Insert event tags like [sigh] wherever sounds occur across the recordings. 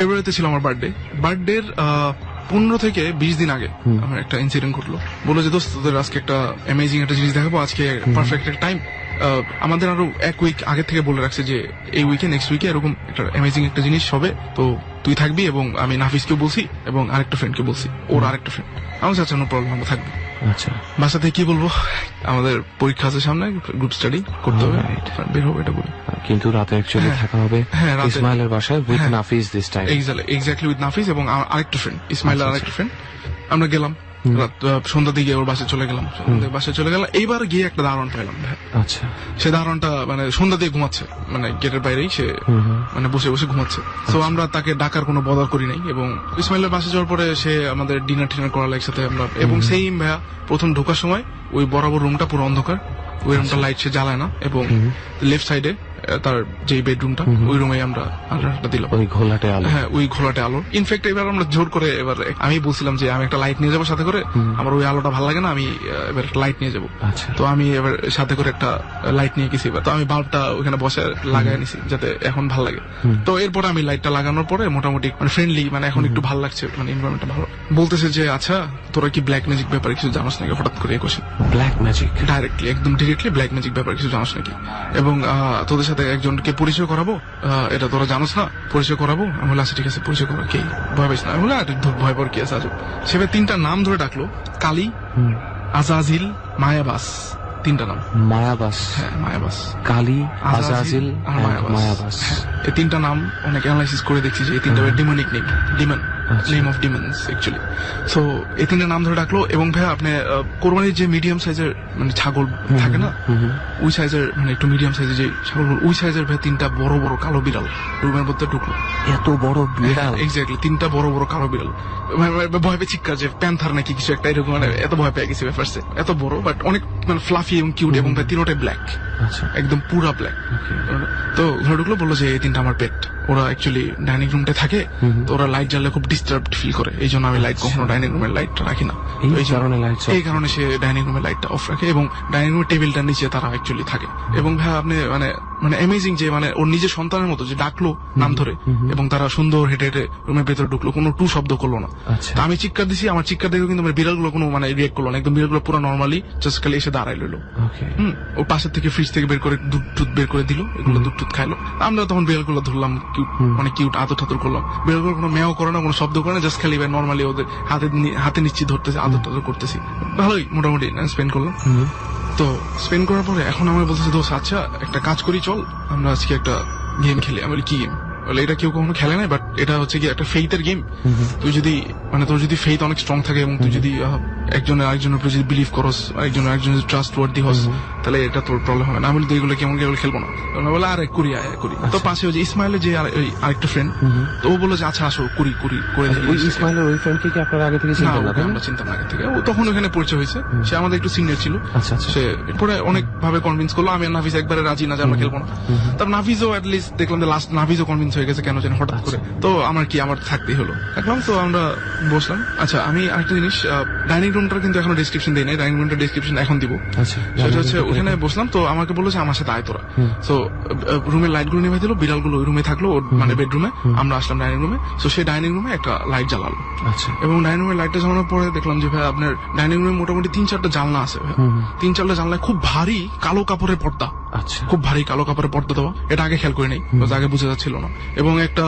ফেব্রুয়ারিতে ছিল আমার বার্থডে বার্থডের পনেরো থেকে বিশ দিন আগে আমার একটা ইনসিডেন্ট ঘটলো। বলল যে দোস্ত তোদের আজকে একটা অ্যামেজিং একটা জিনিস দেখাবো। আজকে পারফেক্ট একটা টাইম আমাদের আরও এক উইক আগে থেকে বলে রাখছে যে এই উইকে নেক্সট উইকে এরকম একটা অ্যামেজিং একটা জিনিস হবে। তো তুই থাকবি এবং আমি নাফিসকেও বলছি এবং আরেকটা ফ্রেন্ডকে বলছি। ওর আরেকটা ফ্রেন্ড আমার আচ্ছা নো প্রবলেম থাকবি। আচ্ছা। থেকে কি বলব? আমাদের পরীক্ষা আছে সামনে গ্রুপ স্টাডি করতে হবে. বের হবে এটা বলে। কিন্তু রাতে অ্যাকচুয়ালি থাকা হবে হ্যাঁ, ইসমাইলের বাসায় with. Nafis this time exactly with Nafis এবং আরেকটা ফ্রেন্ড ইসমাইল আচ্ছা, আরেকটা ফ্রেন্ড আমরা গেলাম। রাত আহ, সন্ধ্যার দিকে ওর বাসায় চলে গেলাম। বাসায় চলে গেলাম। এইবার গিয়ে একটা দারণ পাইলাম। আচ্ছা। সে দারণটা মানে সন্ধ্যা দিয়ে ঘুমাচ্ছে। মানে গেটের বাইরেই সে মানে বসে বসে ঘুমাচ্ছে। তো আমরা তাকে ডাকার কোনো বদল করি নাই এবং ইসমাইলের বাসে যাওয়ার পরে সে আমাদের ডিনার টিনার করার একসাথে আমরা এবং সেই ভাইয়া প্রথম ঢোকার সময় ওই বরাবর রুমটা পুরো অন্ধকার। ওই রুমটা লাইট সে জ্বালায় না এবং লেফট সাইডে তার যে বেডরুমটা ওই রুমে আমরা আলোটা দিলাম। ওই ঘোলাটে আলো। হ্যাঁ ওই ঘোলাটে আলো। ইনফ্যাক্ট এবার আমরা জোর করে এবার আমি বলছিলাম যে আমি একটা লাইট নিয়ে যাব সাথে করে। আমার ওই আলোটা ভালো লাগে না আমি এবার একটা লাইট নিয়ে যাব। আচ্ছা। তো আমি এবার সাথে করে একটা লাইট নিয়ে গেছি এবার। তো আমি বাল্বটা ওখানে বসে লাগাই নিছি যাতে এখন ভালো লাগে। তো এরপরে আমি লাইটটা লাগানোর পরে মোটামুটি মানে ফ্রেন্ডলি মানে এখন একটু ভালো লাগছে মানে এনভায়রনমেন্টটা ভালো। বলতেছে যে আচ্ছা তোরা কি ব্ল্যাক ম্যাজিক ব্যাপারে কিছু জানাস নাকি? হঠাৎ করে কোশ্চেন ব্ল্যাক ম্যাজিক ডাইরেক্টলি একদম ডিরেক্টলি ব্ল্যাক ম্যাজিক ব্যাপারে কিছু জানোস নাকি? এবং তোদের সাথে একজনকে পরিচয় করাবো? এটা তোরা জানোস না? পরিচয় করাবো? আমি বলে আচ্ছা ঠিক আছে পরিচয় করব। কে? ভয় পাইস না? আমি বলে ভয় পর কি আছে? আজব। সেভাবে তিনটা নাম ধরে ডাকলো। কালী আজাজিল মায়াবাস তিনটা নাম। মায়াবাস। হ্যাঁ মায়াবাস। কালী আজাজিল আর মায়াবাস। মায়াবাস। হ্যাঁ, এই তিনটা নাম অনেক অ্যানালাইসিস করে দেখছি যে এই তিনটা demonic name demon. Name of demons actually so এই তিনটা নাম ধরে ডাকলো এবং ভাইয়া আপনি কোরবানির যে মিডিয়াম সাইজের মানে ছাগল থাকে না ওই সাইজের মানে একটু মিডিয়াম সাইজের যে ছাগল ওই সাইজের ভাই তিনটা বড় বড় কালো বিড়াল রুমের মধ্যে ঢুকলো। এত বড় বিড়াল। [laughs] এক্স্যাক্টলি তিনটা বড় বড় কালো বিড়াল। ভয় পেয়ে চিৎকার যে প্যান্থার নাকি কিছু একটা এরকম মানে এত ভয় পেয়ে গেছি ফার্স্টে এত বড় বাট অনেক মানে ফ্লাফি এবং কিউট এবং ভাই তিনোটাই ব্ল্যাক আচ্ছা। একদম পুরা ব্ল্যাক তো ঘরে ঢুকলো বলল যে এই তিনটা আমার পেট ওরা অ্যাকচুয়ালি ডাইনিং রুমটা থাকে তো ওরা লাইট জ্বালে খুব ডিস্টার্ব ফিল করে। এই জন্য আমি লাইট কখনো ডাইনিং রুমের লাইটটা রাখি না। আচ্ছা। এই কারণে এই কারণে সে ডাইনিং রুমের লাইটটা অফ রাখে এবং ডাইনিং রুমের টেবিলটা নিচে তারা অ্যাকচুয়ালি থাকে। এবং ভাই আপনি মানে মানে অ্যামেজিং যে মানে ওর নিজের সন্তানের মতো যে ডাকলো নাম ধরে এবং তারা সুন্দর হেঁটে হেঁটে রুমের ভেতরে ঢুকলো কোনো টু শব্দ করল না। আচ্ছা। তো আমি চিৎকার দিছি আমার চিৎকার দেখে কিন্তু বিড়ালগুলো কোনো মানে রিয়েক্ট করল না একদম বিড়ালগুলো পুরো নর্মালি জাস্ট খালি এসে দাঁড়াই ওকে হুম ও পাশের থেকে ফ্রিজ থেকে বের করে দুধ টুধ বের করে দিল এগুলো দুধ টুধ খাইলো। আমরা তখন বিড়ালগুলো ধরলাম কিউট মানে কিউট আদর ঠাদর করলাম। বিড়ালগুলো কোনো মেয়াও করে না কোনো শব্দ করে না জাস্ট খালি নর্মালি ওদের হাতে হাতে নিচ্ছি ধরতেছি আদর টাদর করতেছি। ভালোই মোটামুটি স্পেন্ড করলাম। তো স্পেন্ড করার পরে এখন আমার বলতেছে দোষ আচ্ছা একটা কাজ করি চল। আমরা আজকে একটা গেম খেলি। আমি বলি কি গেম বলে এটা কেউ কখনো খেলে নাই বাট এটা হচ্ছে কি একটা ফেইথের গেম তুই যদি মানে তোর যদি ফেইথ অনেক স্ট্রং থাকে এবং তুই যদি একজনের আরেকজনের উপরে যদি বিলিভ করস একজন আরেকজন যদি ট্রাস্ট ওয়ার্দি হস তাহলে এটা তোর প্রবলেম হবে না। আমি বলি এগুলো কেমন এগুলো খেলব না? বলে আরে করি আয় করি। তো পাশে ওই যে ইসমাইলের যে ওই আরেকটা ফ্রেন্ড তো ও বলল যে আচ্ছা আসো করি করি করে ওই ইসমাইলের ওই ফ্রেন্ডকে কি আপনারা আগে থেকে না চিনতেন না? আমরা চিন্তা আগে থেকে। ও তখন ওখানে পরিচয় হয়েছে। সে আমাদের একটু সিনিয়র ছিল। আচ্ছা আচ্ছা। সে এরপরে অনেক ভাবে কনভিন্স করল আমি আর নাফিস একবারে রাজি না যে আমরা খেলব না। তারপর নাফিসও লিস্ট দেখলাম যে লাস্ট নাফিসও কনভিন্স হয়ে গেছে কেন জানি হঠাৎ করে। তো আমার কি আমার থাকতেই হলো। দেখলাম তো আমরা বসলাম। আচ্ছা আমি আরেকটা জিনিস ডাইনিং রুমটার কিন্তু এখনও ডিসক্রিপশন দিই নাই ডাইনিং রুমটার ডিসক্রিপশন এখন দিব। আচ্ছা সেটা হচ্ছে ওখানে বসলাম তো আমাকে বলল যে আমার সাথে আয় তোরা। তো রুমের লাইটগুলো নিভে দিল বিড়ালগুলো ওই রুমে থাকল মানে বেডরুমে আমরা আসলাম ডাইনিং রুমে তো সেই ডাইনিং রুমে একটা লাইট জ্বালালো। আচ্ছা। এবং ডাইনিং রুমের লাইটটা জ্বালানোর পরে দেখলাম যে ভাই আপনার ডাইনিং রুমে মোটামুটি তিন চারটা জানলা আছে তিন চারটা জানলায় খুব ভারী কালো কাপড়ের পর্দা। আচ্ছা। খুব ভারী কালো কাপড়ের পর্দা দেওয়া। এটা আগে খেয়াল করে নেই আগে বুঝে যাচ্ছিল না। এবং একটা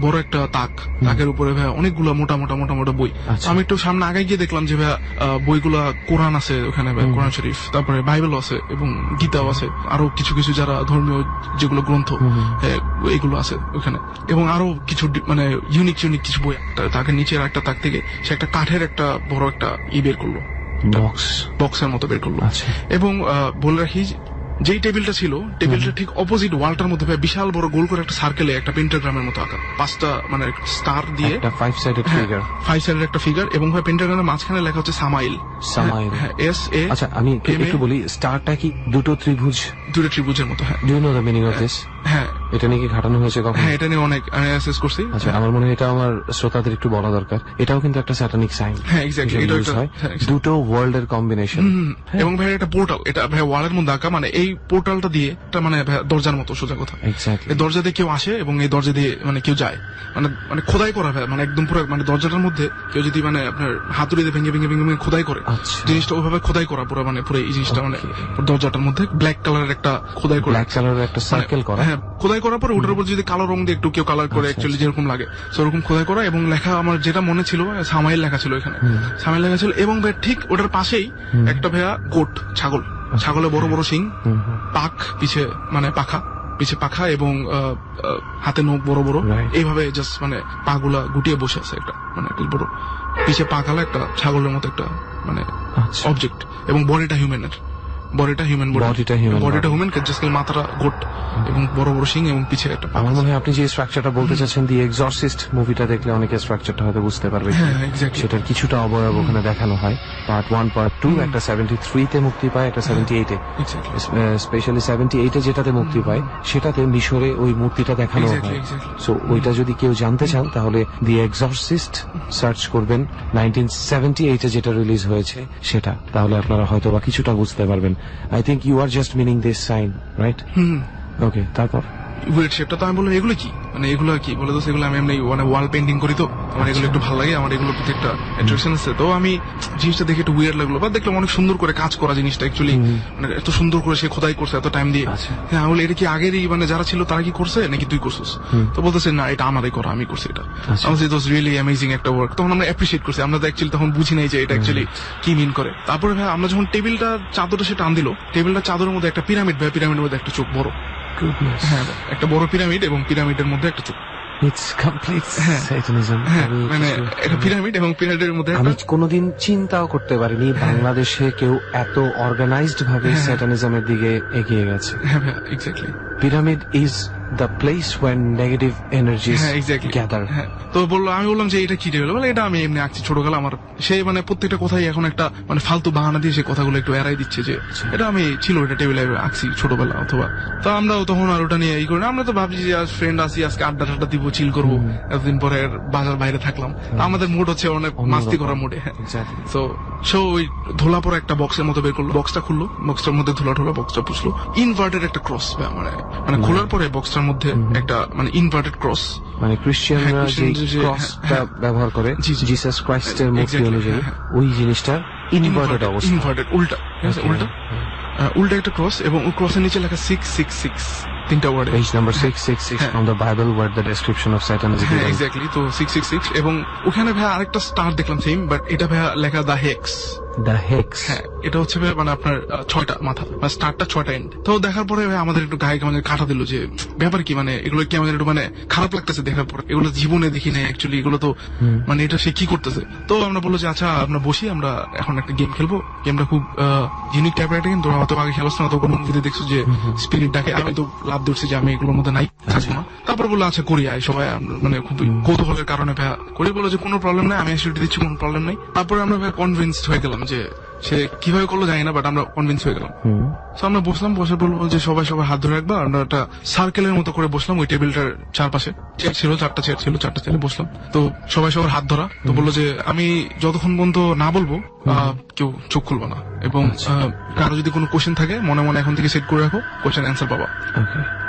বড় একটা তাক। তাকের উপরে ভাইয়া অনেকগুলো মোটা মোটা মোটা মোটা বই। আচ্ছা। আমি একটু সামনে আগে গিয়ে দেখলাম যে ভাই আহ, বইগুলা কোরআন আছে ওখানে কোরআন শরীফ। তারপরে বাইবেল আছে এবং গীতাও আছে। আরও কিছু কিছু যারা ধর্মীয় যেগুলো গ্রন্থ হ্যাঁ, এগুলো আছে ওখানে। এবং আরও কিছু মানে ইউনিক ইউনিক কিছু বই তাকে নিচের একটা তাক থেকে সে একটা কাঠের একটা বড় একটা ই বের করল। বক্স বক্সের মতো বের করল। আচ্ছা। এবং বলে রাখি যেই টেবিলটা ছিল টেবিলটা ঠিক অপোজিট ওয়ালটার মধ্যে ভাই বিশাল বড় গোল করে একটা সার্কেলে একটা পেন্টাগ্রামের মতো আঁকা। পাঁচটা মানে স্টার দিয়ে five sided figure five sided একটা ফিগার এবং ভাই পেন্টাগ্রামের মাঝখানে লেখা হচ্ছে সামাইল। সামাইল। এস এ আচ্ছা আমি একটু বলি স্টারটা কি দুটো ত্রিভুজ? দুটো ত্রিভুজের মতো হ্যাঁ। Do know the meaning of this হ্যাঁ। এটা নিয়ে কি ঘাটানো হয়েছে কখন? হ্যাঁ এটা নিয়ে অনেক আমি অ্যাসেস করছি। আচ্ছা আমার মনে হয় এটা আমার শ্রোতাদের একটু বলা দরকার। এটাও কিন্তু একটা স্যাটানিক সাইন হ্যাঁ, exactly, এটাও একটা- হ্যাঁ, দুটো ওয়ার্ল্ড এর কম্বিনেশন এবং ভাই এটা পোর্টাল এটা ভাই ওয়ালের মধ্যে আঁকা মানে এই পোর্টালটা দিয়ে এটা মানে দরজার মতো সোজা কথা এক্স্যাক্টলি এই দরজা দিয়ে কেউ আসে এবং এই দরজা দিয়ে মানে কেউ যায়। মানে মানে খোদাই করা ভাই মানে একদম পুরো মানে দরজাটার মধ্যে কেউ যদি মানে আপনার হাতুড়ি দিয়ে ভেঙে ভেঙে ভেঙে ভেঙে খোদাই করে আচ্ছা। জিনিসটা ওইভাবে খোদাই করা পুরো মানে পুরো এই জিনিসটা মানে দরজাটার মধ্যে ব্ল্যাক কালারের একটা খোদাই করে। ব্ল্যাক কালারের একটা সার্কেল করা। হ্যাঁ খোদাই করার পরে ওটার উপর যদি কালো রং দিয়ে একটু কেউ কালার করে আচ্ছা, অ্যাকচুয়ালি যেরকম লাগে সেরকম খোদাই করা এবং লেখা আমার যেটা মনে ছিল সামাইল লেখা ছিল এখানে। সামাইল লেখা ছিল এবং ভাই ঠিক ওটার পাশেই একটা ভাইয়া গোট ছাগল। ছাগলে বড় বড় শিং। পাক পিছে মানে পাখা পিছে পাখা এবং হাতে নখ বড় বড়। এইভাবে জাস্ট মানে পাগুলা গুটিয়ে বসে আছে একটা মানে বেশ বড়। পিছে পাকালা একটা ছাগলের মতো একটা মানে আচ্ছা। অবজেক্ট এবং বডিটা হিউম্যানের বডিটা হিউম্যান Bodyটা human বডিটা. হিউম্যান জাস্ট মাথাটা গোট এবং বড় বড় শিং এবং পিছে একটা আমার মনে হয় আপনি যে স্ট্রাকচারটা বলতে চাচ্ছেন দি এক্সরসিস্ট মুভিটা দেখলে অনেকে স্ট্রাকচারটা হয়তো বুঝতে পারবে হ্যাঁ সেটার কিছুটা অবয়ব ওখানে দেখানো হয়। পার্ট ওয়ান পার্ট টু একটা সেভেন্টি থ্রিতে মুক্তি পায় একটা সেভেন্টি এইটে এক্স্যাক্টলি স্পেশালি সেভেন্টি এইটে যেটাতে মুক্তি পায় সেটাতে মিশরে ওই মূর্তিটা দেখানো হয়। সো ওইটা যদি কেউ জানতে চান তাহলে দি এক্সরসিস্ট সার্চ করবেন। নাইনটিন সেভেন্টি এইটে যেটা রিলিজ হয়েছে সেটা। তাহলে আপনারা হয়তো বা কিছুটা বুঝতে পারবেন। I think you are just meaning this sign right hmm okay তারপর ওয়েট শেপটা তো আমি বললাম এগুলো কি? মানে এগুলো কি? বলে তো সেগুলো আমি এমনি মানে ওয়াল পেন্টিং করি তো। আমার এগুলো একটু ভালো লাগে আমার এগুলোর প্রতি একটা অ্যাট্রাকশন আছে। তো আমি জিনিসটা দেখে একটু লাগল বা দেখলাম অনেক সুন্দর করে কাজ করা জিনিসটা অ্যাকচুয়ালি মানে এত সুন্দর করে সে খোদাই করছে এত টাইম দিয়ে। আচ্ছা। হ্যাঁ আমি এটা কি আগেরই মানে যারা ছিল তারা কি করছে? নাকি তুই করছিস? তো বলতেছে না এটা আমারই করা আমি করছি এটা। আমার ইট ওয়াজ রিয়েলি অ্যামেজিং একটা ওয়ার্ক তখন আমরা অ্যাপ্রিসিয়েট করছি আমরা তো অ্যাকচুয়ালি তখন বুঝি নাই যে এটা অ্যাকচুয়ালি কি মিন করে। তারপরে ভাই আমরা যখন টেবিলটা চাদরটা সে টান দিল টেবিলটা চাদরের মধ্যে একটা পিরামিড ভাই পিরামিডের মধ্যে একটা চোখ বড়। গুডনেস হ্যাঁ একটা বড় পিরামিড এবং পিরামিডের মধ্যে একটা ইটস কমপ্লিট সাইটানিজম হ্যাঁ। মানে একটা পিরামিড এবং পিরামিডের মধ্যে আমি কোনোদিন চিন্তাও করতে পারিনি বাংলাদেশে কেউ এত অর্গানাইজড ভাবে হ্যাঁ। স্যাটানিজমের দিকে এগিয়ে গেছে। হ্যাঁ exactly pyramid is the place when negative energies হ্যাঁ গ্যাদার তো বলল আমি বললাম যে এটা কি টেবিল বলে এটা আমি এমনি আঁকছি ছোটবেলা আমার। সেই মানে প্রত্যেকটা কথাই এখন একটা মানে ফালতু বাহানা দিয়ে সেই কথাগুলো একটু এড়াই দিচ্ছে যে এটা আমি ছিল এটা টেবিলে আঁকছি ছোটবেলা অথবা। তো আমরাও তখন আর ওটা নিয়ে ই করি আমরা তো ভাবছি যে আজ ফ্রেন্ড আসি আজকে আড্ডা টাড্ডা দিব চিল করব। এতদিন পরে বাজার বাইরে থাকলাম। আমাদের মুড হচ্ছে অনেক মাস্তি করার মুডে হ্যাঁ তো সো ওই ধোলা পরে একটা বক্সের মতো বের করল। বক্সটা খুললো। বক্সটার মধ্যে ধোলা ঢোলা বক্সটা পুষলো। ইনভার্টেড একটা ক্রস মানে মানে খোলার পরে বক্সটার মধ্যে একটা মানে ইনভার্টেড ক্রস মানে ক্রিশ্চিয়ানরা হ্যাঁ, যে ক্রসটা হ্যাঁ, ব্যবহার করে। জিসাস ক্রাইস্টের মূর্তি অনুযায়ী হ্যাঁ, ওই জিনিসটা ইনভার্টেড অবস্থা ইনভার্টেড উল্টা. উল্টা? উল্টা একটা ক্রস এবং ওই ক্রসের নিচে লেখা সিক্স সিক্স সিক্স তিনটা word page number six six six হ্যাঁ। From the Bible word the description of Satan is হ্যাঁ এক্স্যাক্টলি তো সিক্স সিক্স সিক্স এবং ওখানে ভাইয়া আরেকটা স্টার দেখলাম সেম বাট এটা ভাইয়া লেখা দা হেক্স দ্য হেক্স হ্যাঁ এটা হচ্ছে মানে আপনার ছয়টা মাথা মানে স্টারটা ছয়টা এন্ড তো দেখার পরে আমাদের একটু গায়ে আমাদের কাটা দিল যে ব্যাপার কি মানে এগুলো কি আমাদের একটু মানে খারাপ লাগতেছে দেখার পরে? এগুলো জীবনে দেখি না অ্যাকচুয়ালি এগুলো তো মানে এটা সে কি করতেছে? তো আমরা বলল যে আচ্ছা আমরা বসি আমরা এখন একটা গেম খেলব। গেমটা খুব ইউনিক টাইপের একটা গেম তোরা হয়তো আগে খেলোস না তো কোনো মুভিতে দেখছ যে স্পিরিট ডাকে আমি তো লাভ দিচ্ছি যে আমি এগুলোর মধ্যে নাই থাকব না। তারপর বলল আচ্ছা করি আয় সবাই মানে খুব কৌতূহলের কারণে ভাইয়া করি। বলল যে কোনো প্রবলেম নাই আমি অ্যাসিডিটি দিচ্ছি কোনো প্রবলেম নাই। তারপরে আমরা কনভিন্সড হয়ে গেলাম। যে সে কীভাবে করল জানি না বাট আমরা কনভিন্স হয়ে গেলাম। তো আমরা বসলাম বসে বলব যে সবাই সবাই হাত ধরে রাখবা আমরা একটা সার্কেলের মতো করে বসলাম ওই টেবিলটার চারপাশে। চেয়ার ছিল চারটা চেয়ার ছিল চারটা চেয়ারে বসলাম। তো সবাই সবার হাত ধরা। তো বলল যে আমি যতক্ষণ পর্যন্ত না বলব কেউ চোখ খুলবো না। এবং কারও যদি কোনো কোশ্চেন থাকে মনে মনে এখন থেকে সেট করে রাখো কোশ্চেন অ্যান্সার পাবা।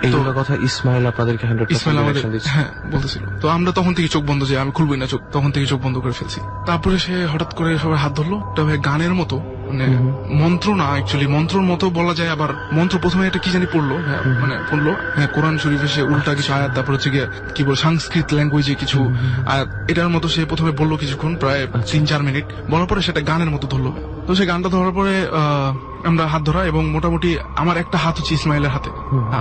এইগুলো কথা ইসমাইল আপনাদেরকে হান্ড্রেড ইসমাইল আমাদের হ্যাঁ বলতেছিল। তো আমরা তখন থেকে চোখ বন্ধ যে আমি খুলবই না চোখ তখন থেকে চোখ বন্ধ করে ফেলছি। তারপরে সে হঠাৎ করে সবার হাত ধরলো। এটা ভাই গানের মতো মানে মন্ত্র না অ্যাকচুয়ালি মন্ত্রর মতো বলা যায় আবার মন্ত্র প্রথমে একটা কি জানি পড়ল হ্যাঁ, মানে পড়ল হ্যাঁ কোরআন শরীফে সে উল্টা কিছু আয়াত তারপর হচ্ছে গিয়ে কি বল সংস্কৃত ল্যাঙ্গুয়েজে কিছু আয়াত এটার মতো সে প্রথমে বলল কিছুক্ষণ প্রায় তিন চার মিনিট। বলার পরে সেটা গানের মতো ধরলো। তো সে গানটা ধরার পরে আহ, আমরা হাত ধরা এবং মোটামুটি আমার একটা হাত হচ্ছে ইসমাইলের হাতে।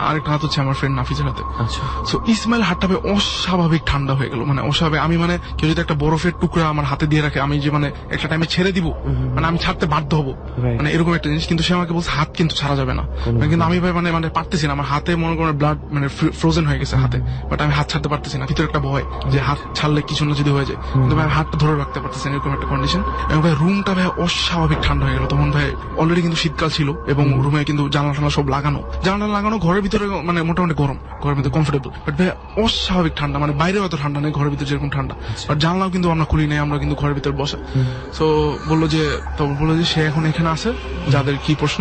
আর একটা হাত হচ্ছে আমার ফ্রেন্ড নাফিজের হাতে। আচ্ছা। সো ইসমাইল হাতটা অস্বাভাবিক ঠান্ডা হয়ে গেল। মানে অস্বাভাবিক আমি মানে কেউ যদি একটা বরফের টুকরা আমার হাতে দিয়ে রাখে আমি যে মানে একটা টাইমে ছেড়ে দিব মানে আমি ছাড়তে বাধ্য হব। মানে এরকম একটা জিনিস কিন্তু সে আমাকে বলছে হাত কিন্তু ছাড়া যাবে না। মানে কিন্তু আমি ভাই মানে মানে পারতেছি না। আমার হাতে মনে করেন ব্লাড মানে ফ্রোজেন হয়ে গেছে হাতে। বাট আমি হাত ছাড়তে পারতেছি না। ভিতরে একটা ভয় যে হাত ছাড়লে কিছু না যদি হয়ে যায়। কিন্তু ভাই হাতটা ধরে রাখতে পারতেছি না এরকম একটা কন্ডিশন এবং ভাই রুমটা ভাই অস্বাভাবিক ঠান্ডা হয়ে গেল। তখন ভাই অলরেডি কিন্তু শীতকাল ছিল এবং রুমে কিন্তু জানলা টানলা সব লাগানো। জানলা লাগানো ঘরের ভিতরে মানে মোটামুটি গরম ঘরের ভিতরে কমফোর্টেবল বাট ভাই অস্বাভাবিক ঠান্ডা মানে বাইরে অত ঠান্ডা নেই ঘরের ভিতরে যেরকম ঠান্ডা। বাট জানলাও কিন্তু আমরা খুলি নাই আমরা কিন্তু ঘরের ভিতরে বসা। তো বলল যে তো বলল যে সে এখন এখানে আছে যাদের কি প্রশ্ন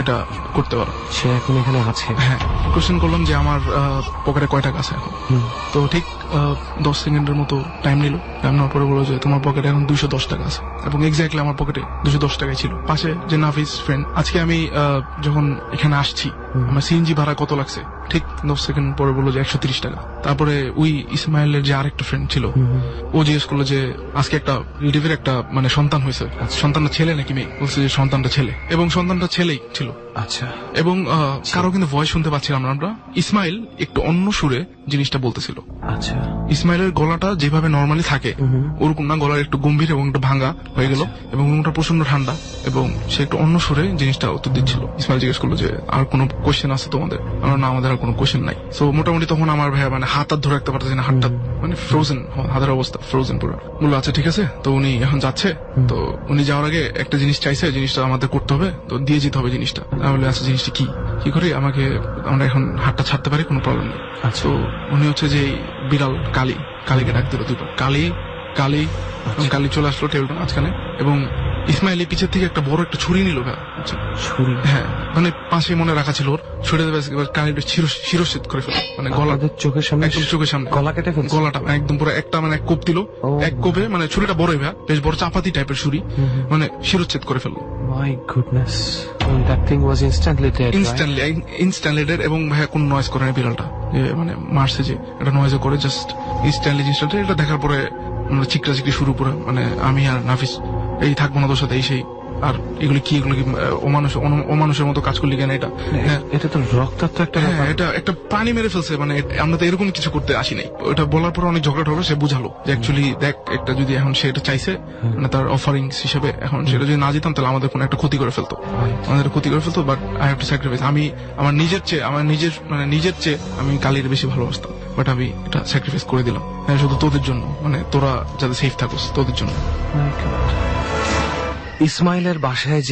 এটা করতে পারো। সে এখন এখানে আছে। হ্যাঁ কোশ্চেন করলাম যে আমার পকেটে কয় টাকা আছে এখন? তো ঠিক দশ সেকেন্ডের মতো টাইম নিল। টাইম নেওয়ার পরে বলো যে, তোমার পকেটে এখন দুশো দশ টাকা আছে। এবং এক্স্যাক্টলি আমার পকেটে দুশো দশ টাকাই ছিল। পাশে যে নাফিস ফ্রেন্ড আজকে আমি যখন এখানে আসছি আমার সিএনজি ভাড়া কত লাগছে? ঠিক দশ সেকেন্ড পরে বলল যে একশো তিরিশ টাকা। তারপরে ওই ইসমাইলের যে আরেকটা ফ্রেন্ড ছিল ও জিজ্ঞেস করল যে আজকে একটা রিলেটিভের একটা মানে সন্তান হয়েছে। সন্তানটা ছেলে নাকি মেয়ে? বলছে যে সন্তানটা ছেলে। এবং সন্তানটা ছেলেই ছিল। আচ্ছা। এবং কারও কিন্তু ভয়েস শুনতে পাচ্ছিলাম না আমরা। ইসমাইল একটু অন্য সুরে জিনিসটা বলতেছিল। আচ্ছা। ইসমাইলের গলাটা যেভাবে নর্মালি থাকে ওরকম না গলার একটু গম্ভীর এবং একটু ভাঙা হয়ে গেল। এবং রুমটা প্রচণ্ড ঠান্ডা। এবং সে একটু অন্য সুরে জিনিসটা উত্তর দিচ্ছিল। ইসমাইল জিজ্ঞেস করল যে আর কোনো কোশ্চেন আছে তোমাদের। আমরা না আমাদের আর কোনো কোশ্চেন নাই। সো মোটামুটি তখন আমার ভাইয়া মানে হাত হাত ধরে রাখতে পারতেছি না হাতটা মানে ফ্রোজেন হাতের অবস্থা ফ্রোজেন পুরো। বলল আচ্ছা ঠিক আছে তো উনি এখন যাচ্ছে। তো উনি যাওয়ার আগে একটা জিনিস চাইছে জিনিসটা আমাদের করতে হবে তো দিয়ে যেতে হবে জিনিসটা। তাহলে আচ্ছা জিনিসটা কি? কি করে? আমাকে আমরা এখন হাতটা ছাড়তে পারি কোনো প্রবলেম নেই। আচ্ছা। তো উনি হচ্ছে যে বিড়াল কালী কালীকে ডাক দিল দুটো কালী কালী এবং কালী চলে আসলো টেবিলটা মাঝখানে এবং ইসমাইলি পিছের থেকে একটা বড় একটা ছুরি নিল ভাই ছুরি? হ্যাঁ মানে পাশে মনে রাখা ছিল ওর। ছুরি দেবে এবার করে ফেলো। মানে গলা চোখের সামনে একদম চোখের সামনে। গলা কেটে গলাটা একদম পুরো একটা মানে কোপ দিল। এক কোপে মানে ছুরিটা বড়ই ভাই বেশ বড় চাপাতি টাইপের ছুরি। মানে শিরোচ্ছেদ করে ফেলল। My goodness that thing was instantly dead instantly instantly এবং ভাইয়া কোনো নয়েজ করে না বিড়ালটা। মানে মারছে যে এটা নয়েজ করে জাস্ট ইনস্ট্যান্টলি জিনিসটা এটা দেখার পরে আমরা চিকরা চিকরি শুরু করে মানে আমি আর নাফিস এই থাকব না তোর সাথে এই সেই। আর এগুলি কি এগুলো কি অমানুষ অমানুষের মতো কাজ করলি কেন এটা? হ্যাঁ। এটা তো রক্তাক্ত একটা হ্যাঁ এটা একটা প্রাণী মেরে ফেলছে মানে আমরা তো এরকম কিছু করতে আসি নাই। ওটা বলার পরে অনেক ঝগড়া ঠগড়া সে বুঝালো যে অ্যাকচুয়ালি দেখ একটা যদি এখন সে এটা চাইছে মানে তার অফারিংস হিসেবে এখন সেটা যদি না যেতাম তাহলে আমাদের কোনো একটা ক্ষতি করে ফেলতো। আমাদের ক্ষতি করে ফেলতো but I have to sacrifice আমি আমার নিজের চেয়ে আমার নিজের মানে নিজের চেয়ে আমি কালির বেশি ভালোবাসতাম বাট আমি এটা স্যাক্রিফাইস করে দিলাম। হ্যাঁ শুধু তোদের জন্য মানে তোরা যাতে সেফ থাকোস তোদের জন্য. ইসমাইলের বাসায়